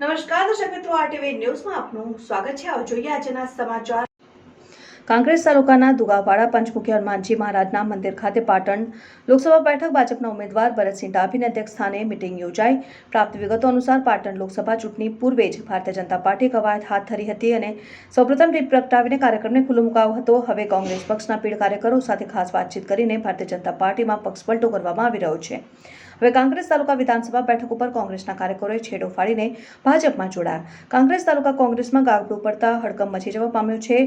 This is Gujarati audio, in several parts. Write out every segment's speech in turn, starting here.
નમસ્કાર, દર્શક મિત્રો આરટીવી ન્યૂઝમાં આપનું સ્વાગત છે. આવો જોઈએ આજના સમાચાર. કાંગ્રેસ તાલુકાના દુગાવાડા પંચમુખી હનુમાનજી મહારાજના મંદિર ખાતે પાટણ લોકસભા બેઠક ભાજપના ઉમેદવાર ભરતસિંહ ડાભીના અધ્યક્ષ સ્થાને મિટિંગ યોજાઈ. પ્રાપ્ત વિગતો અનુસાર પાટણ લોકસભા ચૂંટણી પૂર્વે જ ભારતીય જનતા પાર્ટી કવાયત હાથ ધરી હતી અને સૌપ્રથમ રીત પ્રગટાવીને કાર્યક્રમને ખુલ્લો મુકાયો હતો. હવે કોંગ્રેસ પક્ષના પીઢ કાર્યકરો સાથે ખાસ વાતચીત કરીને ભારતીય જનતા પાર્ટીમાં પક્ષ પલટો કરવામાં આવી રહ્યો છે. હવે કાંગ્રેસ તાલુકા વિધાનસભા બેઠક ઉપર કોંગ્રેસના કાર્યકરોએ છેડો ફાડીને ભાજપમાં જોડાયા. કાંગ્રેસ તાલુકા કોંગ્રેસમાં ગાબડું પડતા હડકંપ મચી જવા પામ્યો છે.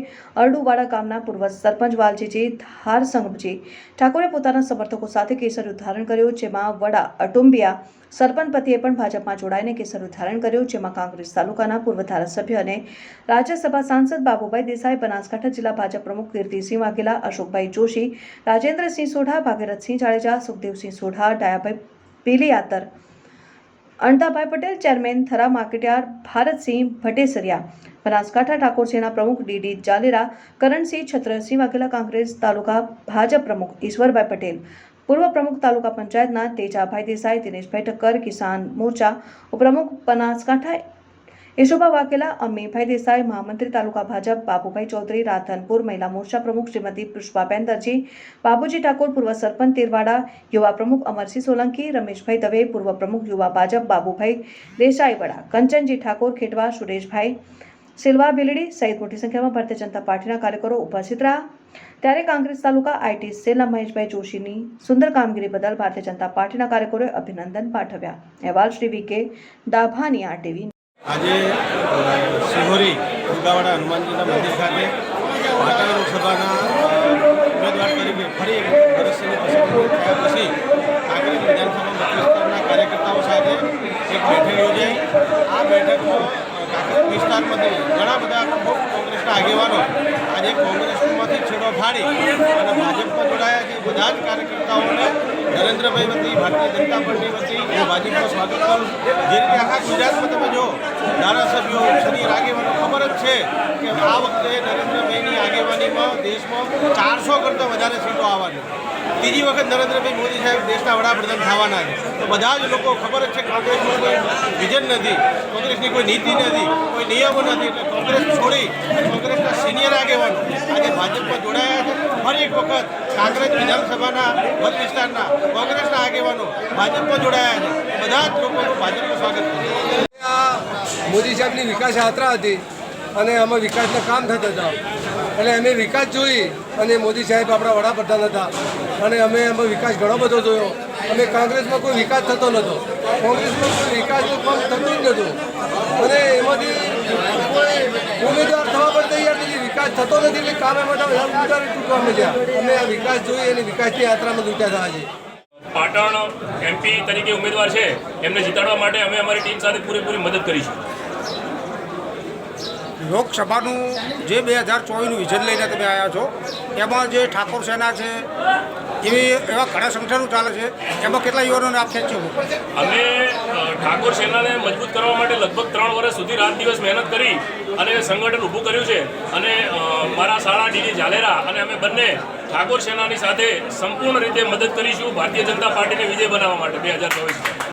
અરડુવાડા ગામના પૂર્વ સરપંચ વાલજીજી ધારસંગજી ઠાકોરે પોતાના સમર્થકો સાથે કેસર ધારણ કર્યું, જેમાં વડા અટુંબિયા સરપંચ પતિએ પણ ભાજપમાં જોડાઈને કેસર ધારણ કર્યું, જેમાં કાંગ્રેસ તાલુકાના પૂર્વ ધારાસભ્ય અને રાજ્યસભા સાંસદ બાબુભાઈ દેસાઈ, બનાસકાંઠા જિલ્લા ભાજપ પ્રમુખ Kirtisinh Vaghela, Ashokbhai Joshi, Rajendrasinh Sodha, Bhagirathsinh Jadeja, Sukhdevsinh Sodha, Dayabhai Peliyatar Antabhai Patel, chairman Thara market yard, Bharatsinh Bhatesariya. Banaskantha Thakor Sena પ્રમુખ ડીડી જાલેરા, કરણસિંહ છત્રસિંહ વાઘેલા કોંગ્રેસ તાલુકા ભાજપ પ્રમુખ ઈશ્વરભાઈ પટેલ. પૂર્વ પ્રમુખ તાલુકા પંચાયતના તેજાભાઈ દેસાઈ, દિનેશભાઈ ઠક્કર, કિસાન મોરચા. ઉપપ્રમુખ બનાસકાંઠા યશોભા વાઘેલા અમીભાઈ દેસાઈ મહામંત્રી તાલુકા ભાજપ બાબુભાઈ ચૌધરી રાધનપુર મહિલા મોરચા પ્રમુખ શ્રીમતી પુષ્પાબેન દરજી બાબુજી ઠાકોર પૂર્વ સરપંચ તેરવાડા યુવા પ્રમુખ અમરસિંહ સોલંકી રમેશભાઈ દવે પૂર્વ પ્રમુખ યુવા ભાજપ બાબુભાઈ દેસાઈવાડા કંચનજી ઠાકોર ખેટવા સુરેશભાઈ સિલ્વા ભીલડી સહિત મોટી સંખ્યામાં ભારતીય જનતા પાર્ટીના કાર્યકરો ઉપસ્થિત રહ્યા ત્યારે કોંગ્રેસ તાલુકા આઈટી સેલના મહેશભાઈ જોશીની સુંદર કામગીરી બદલ ભારતીય જનતા પાર્ટીના કાર્યકરોએ અભિનંદન પાઠવ્યા. અહેવાલ શ્રી વીકે ડાભાની આરટીવી આજે શિહોરી દુર્ગાવાડા હનુમાનજીના મંદિર ખાતે પાટણ લોકસભાના ઉમેદવાર તરીકે ફરી એક ભરતસિંહની પસંદગી થયા પછી કાંકરેજ વિધાનસભા વિસ્તારના કાર્યકર્તાઓ સાથે એક બેઠક યોજાઈ. આ બેઠકમાં કાંકરેજ વિસ્તારમાંથી ઘણા બધા ખૂબ કોંગ્રેસના આગેવાનો આજે કોંગ્રેસમાંથી છેડો ફાડી અને ભાજપમાં જોડાયા છે બધા જ કાર્યકર્તાઓને નરેન્દ્રભાઈ વતી, ભારતીય જનતા પાર્ટી વતી હું ભાજપનું સ્વાગત કરું જે રીતે આખા ગુજરાતમાં તમે જો ધારાસભ્યો સની આગેવાનો, ખબર જ છે કે આ વખતે નરેન્દ્રભાઈની આગેવાનીમાં દેશમાં ચારસો કરતાં વધારે સીટો આવવાની. ત્રીજી વખત નરેન્દ્રભાઈ મોદી સાહેબ દેશના વડાપ્રધાન થવાના છે. તો બધા જ લોકો, ખબર જ છે કોંગ્રેસનું કોઈ વિઝન નથી, કોંગ્રેસની કોઈ નીતિ નથી, કોઈ નિયમો નથી, એટલે કોંગ્રેસ છોડી સિનિયર આગેવાનો આજે ભાજપમાં જોડાયા છે. ફરી એક વખત કાંકરેજ વિધાનસભાના મત વિસ્તારના કોંગ્રેસના આગેવાનો ભાજપમાં જોડાયા છે. બધા જ લોકોનું ભાજપનું સ્વાગત છે. મોદી સાહેબની વિકાસ યાત્રા હતી અને આમાં વિકાસના કામ થતા હતા. એટલે અમે વિકાસ જોઈ અને મોદી સાહેબ આપણા વડાપ્રધાન હતા. અને અમે એમાં વિકાસ ઘણો બધો જોયો. અમે કોંગ્રેસમાં કોઈ વિકાસ થતો નહોતો. કોંગ્રેસમાં કોઈ વિકાસનું કામ થતું જ નહોતું. અને એમાંથી કોઈ ઉમેદવાર થવા પર તૈયાર નથી વિકાસ થતો નથી એટલે કામ એમાં ઉમેદવાર ચૂંટવા મળ્યા અમે આ વિકાસ જોઈ અને વિકાસની યાત્રામાં ચૂંટ્યા થયા છે. પાટણ એમપી તરીકે ઉમેદવાર છે. એમને જીતાડવા માટે અમે અમારી ટીમ સાથે પૂરેપૂરી મદદ કરીશું. લોકસભાનું જે બે હજાર ચોવીસનું વિઝન લઈને તમે આવ્યા છો, એમાં જે ઠાકોર સેના છે, એવી એવા ઘણા સંગઠનો ચાલે છે, એમાં કેટલા યુવાનોને આપ ખેંચો અમે ઠાકોર સેનાને મજબૂત કરવા માટે લગભગ ત્રણ વર્ષ સુધી રાત દિવસ મહેનત કરી અને સંગઠન ઊભું કર્યું છે. અને મારા શાળા ડીડી ઝાલેરા અને અમે બંને ઠાકોર સેનાની સાથે સંપૂર્ણ રીતે મદદ કરીશું ભારતીય જનતા પાર્ટીને વિજય બનાવવા માટે બે હજાર ચોવીસમાં.